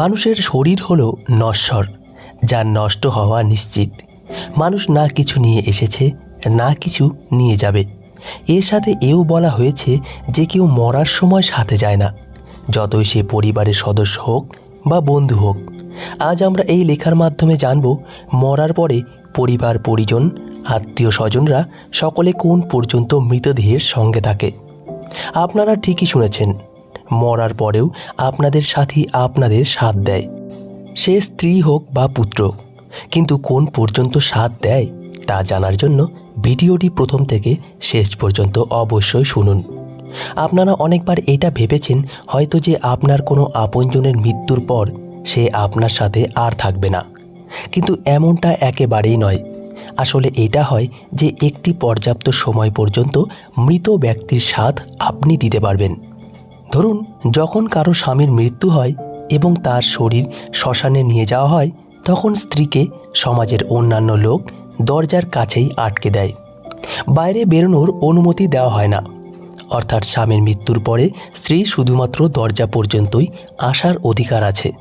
মানুষের শরীর হলো নশ্বর যা নষ্ট হওয়া নিশ্চিত। মানুষ না কিছু নিয়ে এসেছে, না কিছু নিয়ে যাবে। এর সাথে এও বলা হয়েছে যে কেউ মরার সময় সাথে যায় না, যতই সে পরিবারের সদস্য হোক বা বন্ধু হোক। আজ আমরা এই লেখার মাধ্যমে জানব, মরার পরে পরিবার, পরিজন, আত্মীয় স্বজনরা সকলে কোন পর্যন্ত মৃতদেহের সঙ্গে থাকে। আপনারা ঠিকই শুনেছেন মরার পরেও আপনাদের সাথী আপনাদের সাথ দেয়। সে স্ত্রী হোক বা পুত্র, কিন্তু কোন পর্যন্ত সাথ দেয় তা জানার জন্য ভিডিওটি প্রথম থেকে শেষ পর্যন্ত অবশ্যই শুনুন। আপনারা অনেকবার এটা ভেবেছেন হয়তো যে আপনার কোনো আপনজনের মৃত্যুর পর সে আপনার সাথে আর থাকবে না। কিন্তু এমনটা একেবারেই নয়। আসলে এটা হয় যে একটি পর্যাপ্ত সময় পর্যন্ত মৃত ব্যক্তির সাথ আপনি দিতে পারবেন। ধরুন, যখন কারও স্বামীর মৃত্যু হয় এবং তার শরীর শ্মশানে নিয়ে যাওয়া হয়, তখন স্ত্রীকে সমাজের অন্যান্য লোক দরজার কাছেই আটকে দেয়। বাইরে বেরোনোর অনুমতি দেওয়া হয় না। অর্থাৎ স্বামীর মৃত্যুর পরে স্ত্রী শুধুমাত্র দরজা পর্যন্তই আসার অধিকার আছে।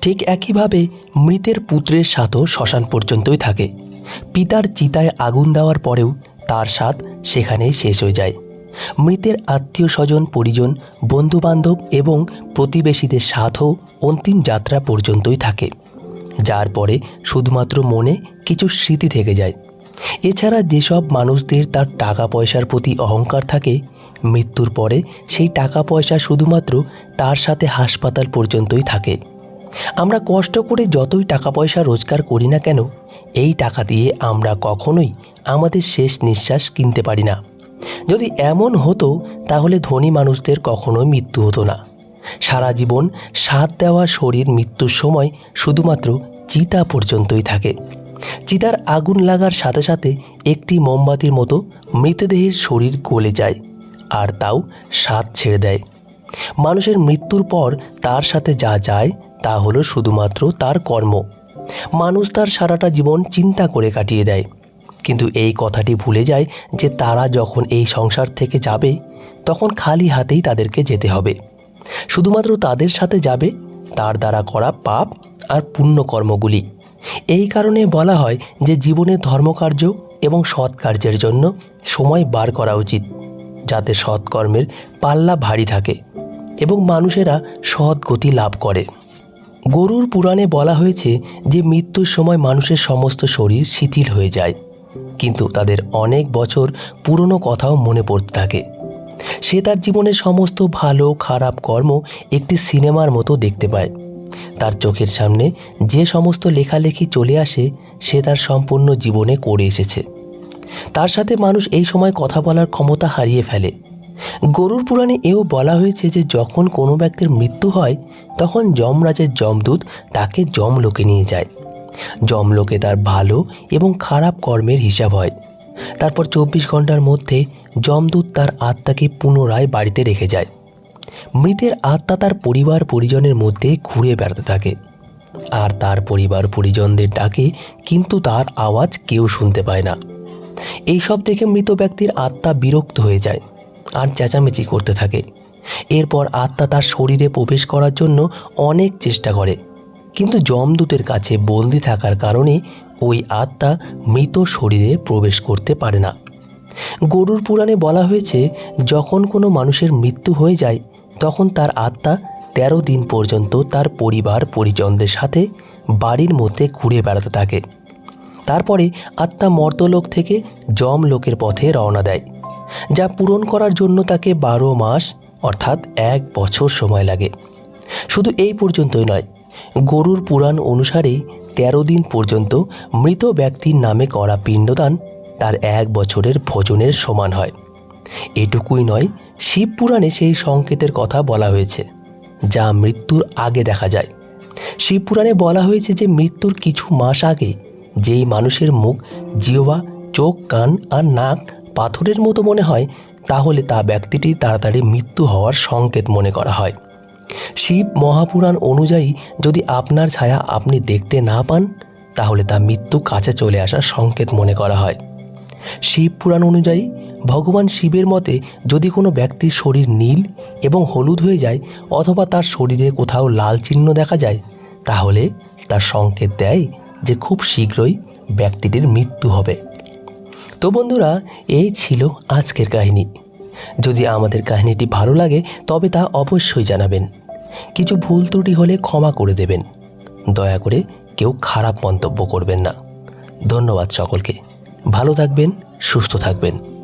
ঠিক একইভাবে মৃতের পুত্রের স্বাদও শ্মশান পর্যন্তই থাকে। পিতার চিতায় আগুন দেওয়ার পরেও তার স্বাদ সেখানেই শেষ হয়ে যায়। মৃতের আত্মীয় স্বজন, পরিজন, বন্ধুবান্ধব এবং প্রতিবেশীদের সাথও অন্তিম যাত্রা পর্যন্তই থাকে। যার পরে শুধুমাত্র মনে কিছু স্মৃতি থেকে যায়। এছাড়া যেসব মানুষদের তার টাকা পয়সার প্রতি অহংকার থাকে, মৃত্যুর পরে সেই টাকা পয়সা শুধুমাত্র তার সাথে হাসপাতাল পর্যন্তই থাকে। আমরা কষ্ট করে যতই টাকা পয়সা রোজগার করি না কেন, এই টাকা দিয়ে আমরা কখনোই আমাদের শেষ নিঃশ্বাস কিনতে পারি না। যদি এমন হতো, তাহলে ধনী মানুষদের কখনোই মৃত্যু হতো না। সারা জীবন স্বাদ দেওয়া শরীর মৃত্যুর সময় শুধুমাত্র চিতা পর্যন্তই থাকে। চিতার আগুন লাগার সাথে সাথে একটি মোমবাতির মতো মৃতদেহের শরীর গলে যায়, আর তাও স্বাদ ছেড়ে দেয়। মানুষের মৃত্যুর পর তার সাথে যা যায়, তা হলো শুধুমাত্র তার কর্ম। মানুষ তার সারাটা জীবন চিন্তা করে কাটিয়ে দেয়। কিন্তু এই কথাটি ভুলে যায় যে তারা যখন এই সংসার থেকে যাবে, তখন খালি হাতেই তাদেরকে যেতে হবে। শুধুমাত্র তাদের সাথে যাবে, তার দ্বারা করা পাপ আর পুণ্যকর্মগুলি। এই কারণে বলা হয় যে জীবনে ধর্মকার্য এবং সৎ কার্যের জন্য সময় বার করা উচিত, যাতে সৎকর্মের পাল্লা ভারী থাকে এবং মানুষেরা সৎ গতি লাভ করে। গরুর পুরাণে বলা হয়েছে যে মৃত্যুর সময় মানুষের সমস্ত শরীর শিথিল হয়ে যায়। কিন্তু তাদের অনেক বছর পুরনো কথাও মনে পড়তে থাকে। সে তার জীবনের সমস্ত ভালো, খারাপ কর্ম একটি সিনেমার মতো দেখতে পায়। তার চোখের সামনে যে সমস্ত লেখালেখি চলে আসে, সে তার সম্পূর্ণ জীবনে করে এসেছে। তার সাথে মানুষ এই সময় কথা বলার ক্ষমতা হারিয়ে ফেলে। গরুর পুরাণে এও বলা হয়েছে যে, যখন কোনো ব্যক্তির মৃত্যু হয়, তখন যমরাজের যমদূত তাকে যমলোকে নিয়ে যায়। যমলোকে তার ভালো এবং খারাপ কর্মের হিসাব হয়। তারপর চব্বিশ ঘণ্টার মধ্যে যমদূত তার আত্মাকে পুনরায় বাড়িতে রেখে যায়। মৃতের আত্মা তার পরিবার পরিজনের মধ্যে ঘুরে বেড়াতে থাকে। আর তার পরিবার পরিজনদের ডাকে, কিন্তু তার আওয়াজ কেউ শুনতে পায় না। এইসব দেখে মৃত ব্যক্তির আত্মা বিরক্ত হয়ে যায় আর চেঁচামেচি করতে থাকে। এরপর আত্মা তার শরীরে প্রবেশ করার জন্য অনেক চেষ্টা করে। কিন্তু যমদূতের কাছে বন্দি থাকার কারণে ওই আত্মা মৃত শরীরে প্রবেশ করতে পারে না। গরুর পুরাণে বলা হয়েছে, যখন কোনো মানুষের মৃত্যু হয়ে যায়, তখন তার আত্মা তেরো দিন পর্যন্ত তার পরিবার পরিজনদের সাথে বাড়ির মধ্যে ঘুরে বেড়াতে থাকে। তারপরে আত্মা মর্তলোক থেকে যম লোকের পথে রওনা দেয়, যা পূরণ করার জন্য তাকে বারো মাস, অর্থাৎ এক বছর সময় লাগে। শুধু এই পর্যন্তই নয় গরুর পুরাণ অনুসারে তেরো দিন পর্যন্ত মৃত ব্যক্তির নামে করা পিণ্ডদান তার এক বছরের ভোজনের সমান হয়। এটুকুই নয় শিব পুরাণে সেই সংকেতের কথা বলা হয়েছে, যা মৃত্যুর আগে দেখা যায়। শিব পুরাণে বলা হয়েছে যে মৃত্যুর কিছু মাস আগে যেই মানুষের মুখ জিওবা চোখ, কান আর নাক পাথরের মতো মনে হয়, তাহলে তা ব্যক্তিটির তাড়াতাড়ি মৃত্যু হওয়ার সংকেত মনে করা হয়। শিব মহাপুরাণ অনুযায়ী যদি আপনার ছায়া আপনি দেখতে না পান, তাহলে তা মৃত্যু কাছে চলে আসার সংকেত মনে করা হয়। শিব পুরাণ অনুযায়ী ভগবান শিবের মতে যদি কোনো ব্যক্তির শরীর নীল এবং হলুদ হয়ে যায় অথবা তার শরীরে কোথাও লাল চিহ্ন দেখা যায়, তাহলে তার সংকেত দেয় যে খুব শীঘ্রই ব্যক্তিটির মৃত্যু হবে। তো বন্ধুরা, এই ছিল আজকের কাহিনী। যদি আমাদের কাহিনীটি ভালো লাগে, তবে তা অবশ্যই জানাবেন। কিছু ভুল ত্রুটি হলে ক্ষমা করে দেবেন। দয়া করে কেউ খারাপ মন্তব্য করবেন না। ধন্যবাদ সকলকে। ভালো থাকবেন, সুস্থ থাকবেন।